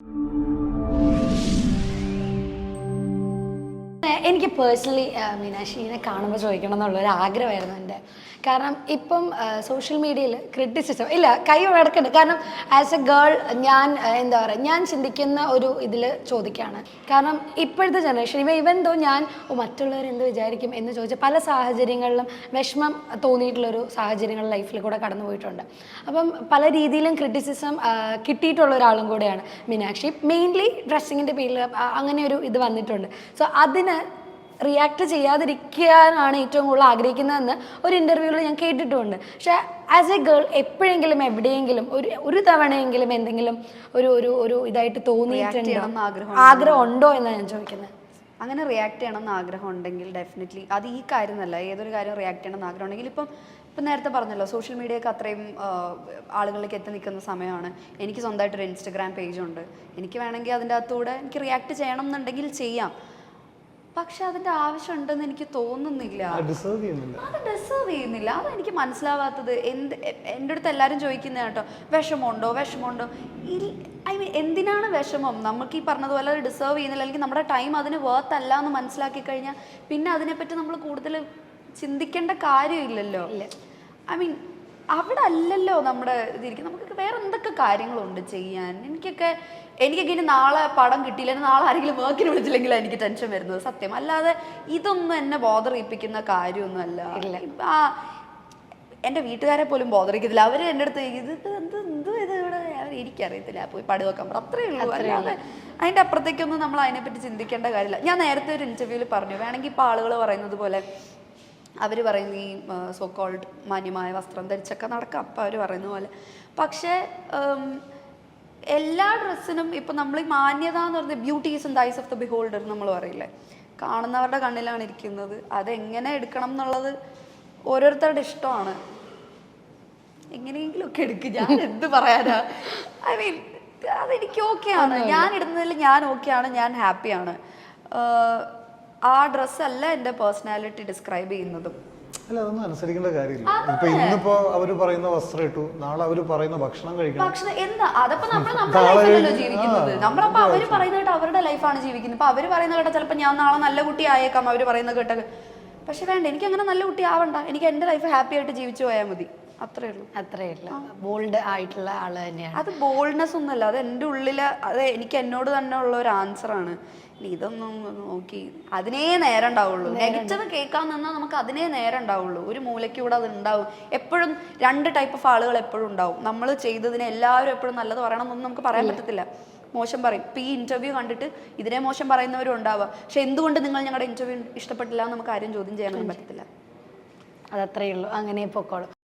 you. എനിക്ക് personally മീനാക്ഷിനെ കാണുമ്പോൾ ചോദിക്കണം എന്നുള്ളൊരു ആഗ്രഹമായിരുന്നു എന്റെ. കാരണം ഇപ്പം സോഷ്യൽ മീഡിയയിൽ ക്രിറ്റിസിസം ഇല്ല കൈ വഴക്കുണ്ട്. കാരണം ആസ് എ ഗേൾ ഞാൻ എന്താ പറയുക ഞാൻ ചിന്തിക്കുന്ന ഒരു ഇതിൽ ചോദിക്കുകയാണ് കാരണം ഇപ്പോഴത്തെ ജനറേഷൻ ഇവ ഇവൻ ഞാൻ മറ്റുള്ളവർ എന്ത് വിചാരിക്കും എന്ന് ചോദിച്ച പല സാഹചര്യങ്ങളിലും വിഷമം തോന്നിയിട്ടുള്ളൊരു സാഹചര്യങ്ങൾ ലൈഫിൽ കൂടെ കടന്നു പോയിട്ടുണ്ട്. അപ്പം പല രീതിയിലും ക്രിറ്റിസിസം കിട്ടിയിട്ടുള്ള ഒരാളും കൂടെയാണ് മീനാക്ഷി. മെയിൻലി ഡ്രസ്സിങ്ങിന്റെ പേരിൽ അങ്ങനെ ഒരു ഇത് വന്നിട്ടുണ്ട്. സോ അതിന് റിയാക്ട് ചെയ്യാതിരിക്കാനാണ് ഏറ്റവും കൂടുതൽ ആഗ്രഹിക്കുന്നതെന്ന് ഒരു ഇന്റർവ്യൂവിൽ ഞാൻ കേട്ടിട്ടുണ്ട്. പക്ഷേ ആസ് എ ഗേൾ എപ്പോഴെങ്കിലും എവിടെയെങ്കിലും ഒരു ഒരു തവണയെങ്കിലും എന്തെങ്കിലും ഒരു ഒരു ഒരു ഇതായിട്ട് തോന്നിയിട്ടുണ്ട്? ആഗ്രഹം ഉണ്ടോ എന്നാണ് ഞാൻ ചോദിക്കുന്നത്. അങ്ങനെ റിയാക്ട് ചെയ്യണം എന്ന് ആഗ്രഹം ഉണ്ടെങ്കിൽ ഡെഫിനറ്റ്ലി അത് ഈ കാര്യം എന്നല്ല ഏതൊരു കാര്യം റിയാക്ട് ചെയ്യണം എന്ന് ആഗ്രഹം ഉണ്ടെങ്കിൽ ഇപ്പം ഇപ്പം നേരത്തെ പറഞ്ഞല്ലോ സോഷ്യൽ മീഡിയയൊക്കെ അത്രയും ആളുകളിലേക്ക് എത്തി നിൽക്കുന്ന സമയമാണ്. എനിക്ക് സ്വന്തമായിട്ടൊരു ഇൻസ്റ്റഗ്രാം പേജുണ്ട് എനിക്ക് വേണമെങ്കിൽ അതിന്റെ അകത്തൂടെ എനിക്ക് റിയാക്ട് ചെയ്യണം എന്നുണ്ടെങ്കിൽ ചെയ്യാം. പക്ഷെ അതിന്റെ ആവശ്യം ഉണ്ടെന്ന് എനിക്ക് തോന്നുന്നില്ല. ഡിസേർവ് ചെയ്യുന്നില്ല. അത് ഡിസേർവ് ചെയ്യുന്നില്ല. അത് എനിക്ക് മനസ്സിലാവാത്തത് എന്ത് എന്റെ അടുത്ത് എല്ലാവരും ചോദിക്കുന്ന കേട്ടോ വിഷമമുണ്ടോ വിഷമമുണ്ടോ? ഐ മീൻ എന്തിനാണ് വിഷമം? നമുക്ക് ഈ പറഞ്ഞതുപോലെ ഡിസേർവ് ചെയ്യുന്നില്ല. അല്ലെങ്കിൽ നമ്മുടെ ടൈം അതിന് വർത്ത് അല്ല എന്ന് മനസ്സിലാക്കി കഴിഞ്ഞാൽ പിന്നെ അതിനെപ്പറ്റി നമ്മൾ കൂടുതൽ ചിന്തിക്കേണ്ട കാര്യമില്ലല്ലോ. ഐ മീൻ അവിടെ അല്ലല്ലോ നമ്മുടെ ഇതിരിക്കും നമുക്ക് വേറെ എന്തൊക്കെ കാര്യങ്ങളുണ്ട് ചെയ്യാൻ? എനിക്കൊക്കെ എനിക്കൊക്കെ ഇനി നാളെ പടം കിട്ടിയില്ലെങ്കിൽ നാളെ ആരെങ്കിലും വർക്കിന് വിളിച്ചില്ലെങ്കിൽ എനിക്ക് ടെൻഷൻ വരുന്നത്. സത്യം. അല്ലാതെ ഇതൊന്നും എന്നെ ബോധർ ചെയ്യിപ്പിക്കുന്ന കാര്യമൊന്നുമല്ല ആ എന്റെ വീട്ടുകാരെ പോലും ബോധറിക്കത്തില്ല അവർ എന്റെ അടുത്ത് ഇത് എന്ത് എന്ത് ഇത് ഇവിടെ? എനിക്കറിയത്തില്ല. പോയി പടി വെക്കാൻ പറ. അത്രേ ഉള്ളൂ. അല്ലാതെ അതിന്റെ അപ്പുറത്തേക്കൊന്നും നമ്മൾ അതിനെപ്പറ്റി ചിന്തിക്കേണ്ട കാര്യമില്ല. ഞാൻ നേരത്തെ ഒരു ഇന്റർവ്യൂവിൽ പറഞ്ഞു. വേണമെങ്കിൽ ഇപ്പോൾ ആളുകൾ പറയുന്നത് പോലെ അവർ പറയുന്ന ഈ സോ കോൾഡ് മാന്യമായ വസ്ത്രം ധരിച്ചൊക്കെ നടക്കാം. അപ്പം അവർ പറയുന്ന പോലെ. പക്ഷേ എല്ലാ ഡ്രസ്സിനും ഇപ്പം നമ്മൾ ഈ മാന്യത എന്ന് പറയുന്നത് beauty's the eyes of the beholder നമ്മൾ പറയില്ലേ? കാണുന്നവരുടെ കണ്ണിലാണ് ഇരിക്കുന്നത്. അതെങ്ങനെ എടുക്കണം എന്നുള്ളത് ഓരോരുത്തരുടെ ഇഷ്ടമാണ്. എങ്ങനെയെങ്കിലും ഒക്കെ എടുക്കും. ഞാൻ എന്ത് പറയാനാ? ഐ മീൻ അതെനിക്ക് ഓക്കെയാണ് ഞാൻ ഇടുന്നതിൽ ഞാൻ ഓക്കെയാണ് ഞാൻ ഹാപ്പിയാണ് ആ ഡ്രസ് അല്ല എന്റെ പേഴ്സണാലിറ്റി ഡിസ്ക്രൈബ് ചെയ്യുന്നതും. അല്ല അതൊന്നും അനുസരിക്കേണ്ട കാര്യമില്ല. ഇപ്പൊ ഇന്നിപ്പോ അവർ പറയുന്ന വസ്ത്രം ഇട്ടു നാളെ അവർ പറയുന്ന ഭക്ഷണം കഴിക്കണം. എന്താ? അതപ്പോ നമ്മൾ നമ്മുടെ ലൈഫിലല്ലോ ജീവിക്കുന്നത്? നമ്മളപ്പോ അവർ അവരുടെ ലൈഫാണ് ജീവിക്കുന്നത്. ഇപ്പൊ അവർ പറയുന്ന കേട്ട ചിലപ്പോ ഞാൻ നാളെ നല്ല കുട്ടി ആയേക്കാം അവർ പറയുന്ന കേട്ട പക്ഷെ വേണ്ട എനിക്ക് അങ്ങനെ നല്ല കുട്ടി ആവണ്ട എനിക്ക് എന്റെ ലൈഫ് ഹാപ്പി ആയിട്ട് ജീവിച്ചു പോയാൽ മതി. അത്രേ ഉള്ളൂ. അത്രയേ ഉള്ളൂ. ബോൾഡ് ആയിട്ടുള്ള ആൾ തന്നെയാണ്. അത് ബോൾഡ്നെസ് ഒന്നുമല്ല. അത് എന്റെ ഉള്ളിൽ അത് എനിക്ക് എന്നോട് തന്നെ ഉള്ള ഒരു ആൻസർ ആണ്. ഇതൊന്നും നോക്കി അതിനേ നേരം ഉണ്ടാവുള്ളൂ. നെഗറ്റീവ് കേൾക്കാൻ നിന്നാൽ നമുക്ക് അതിനേ നേരം ഉണ്ടാവുള്ളൂ. ഒരു മൂലയ്ക്ക് കൂടെ അത് ഉണ്ടാവും. എപ്പോഴും രണ്ട് ടൈപ്പ് ഓഫ് ആളുകൾ എപ്പോഴും ഉണ്ടാവും. നമ്മൾ ചെയ്തതിന് എല്ലാവരും എപ്പോഴും നല്ലത് പറയണം എന്നൊന്നും നമുക്ക് പറയാൻ പറ്റത്തില്ല. മോശം പറയും. ഇപ്പം ഈ ഇന്റർവ്യൂ കണ്ടിട്ട് ഇതിനെ മോശം പറയുന്നവരും ഉണ്ടാവുക. പക്ഷെ എന്തുകൊണ്ട് നിങ്ങൾ ഞങ്ങളുടെ ഇന്റർവ്യൂ ഇഷ്ടപ്പെട്ടില്ല എന്ന് നമുക്ക് ആരും ചോദ്യം ചെയ്യാനൊന്നും പറ്റത്തില്ല. അതത്രയേ ഉള്ളൂ. അങ്ങനെ പൊക്കോളും.